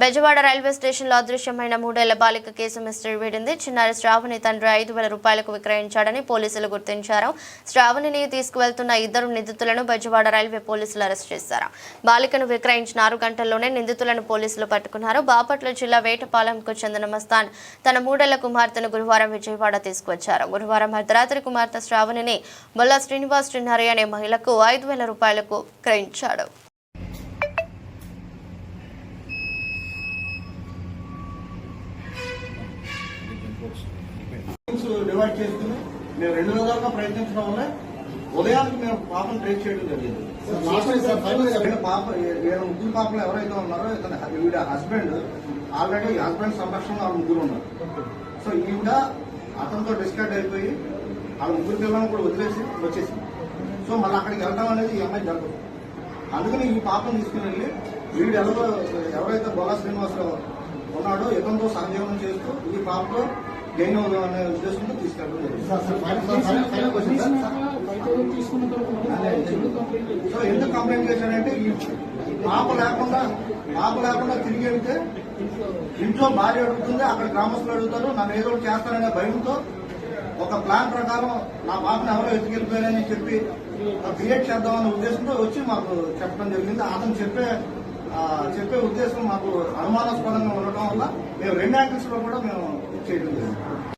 Bezawada railway స్టేషన్లో అదృశ్యమైన మూడేళ్ళ బాలిక కేసు మిస్టరీ వీడింది. చిన్నారి శ్రావణి తండ్రి ఐదు వేల రూపాయలకు విక్రయించాడని పోలీసులు గుర్తించారు. శ్రావణిని తీసుకువెళ్తున్న ఇద్దరు నిందితులను బెజవాడ రైల్వే పోలీసులు అరెస్ట్ చేశారు. బాలికను విక్రయించిన ఆరు గంటల్లోనే నిందితులను పోలీసులు పట్టుకున్నారు. బాపట్ల జిల్లా వేటపాలెంకు చెందిన మస్తాన్ తన మూడేళ్ళ కుమార్తెను గురువారం విజయవాడ తీసుకువచ్చారు. గురువారం అర్ధరాత్రి కుమార్తె శ్రావణిని బొల్ల శ్రీనివాస్ చిన్నారి అనే మహిళకు ఐదు వేల రూపాయలకు విక్రయించాడు. డివైడ్ చేసుకుని మేము రెండు విధాలుగా ప్రయత్నించడం వల్ల ఉదయానికి మేము పాపను ట్రేస్ చేయడం జరిగింది. పాప వీళ్ళ ముగ్గురు పాపలు ఎవరైతే ఉన్నారో ఇతని వీడి హస్బెండ్ ఆల్రెడీ హస్బెండ్ సంరక్షణలో వాళ్ళ ముగ్గురు ఉన్నారు. సో ఈవిడ అతనితో డిస్కట్ అయిపోయి వాళ్ళ ముగ్గురు పిల్లలను కూడా వదిలేసి వచ్చేసింది. సో మళ్ళీ అక్కడికి వెళ్ళడం అనేది ఈ అమ్మాయి జరగదు. అందుకని ఈ పాపను తీసుకుని వెళ్ళి వీడు ఎవరో ఎవరైతే బొలా శ్రీనివాసరావు ఉన్నాడో ఇతనితో సహజీవనం చేస్తూ ఈ పాపతో గెయిన్ అవుదాం అనే ఉద్దేశంతో తీసుకెళ్ళడం జరిగింది. సో ఎందుకు కంప్లైంట్ చేశానంటే ఈ పాప లేకుండా పాప లేకుండా తిరిగి వెళ్తే ఇంట్లో భార్య అడుగుతుంది అక్కడ గ్రామస్తులు అడుగుతారు నన్ను ఏదో చేస్తారనే భయంతో ఒక ప్లాన్ ప్రకారం నా పాపను ఎవరో ఎత్తుకెళ్ళిపోయారని చెప్పి క్రియేట్ చేద్దామనే ఉద్దేశంతో వచ్చి మాకు చెప్పడం జరిగింది. అతను చెప్పే చెప్పే ఉద్దేశం మాకు అనుమానాస్పదంగా ఉండటం వల్ల మేము రెండు యాంగిల్స్లో కూడా మేము చేయడం జరిగింది.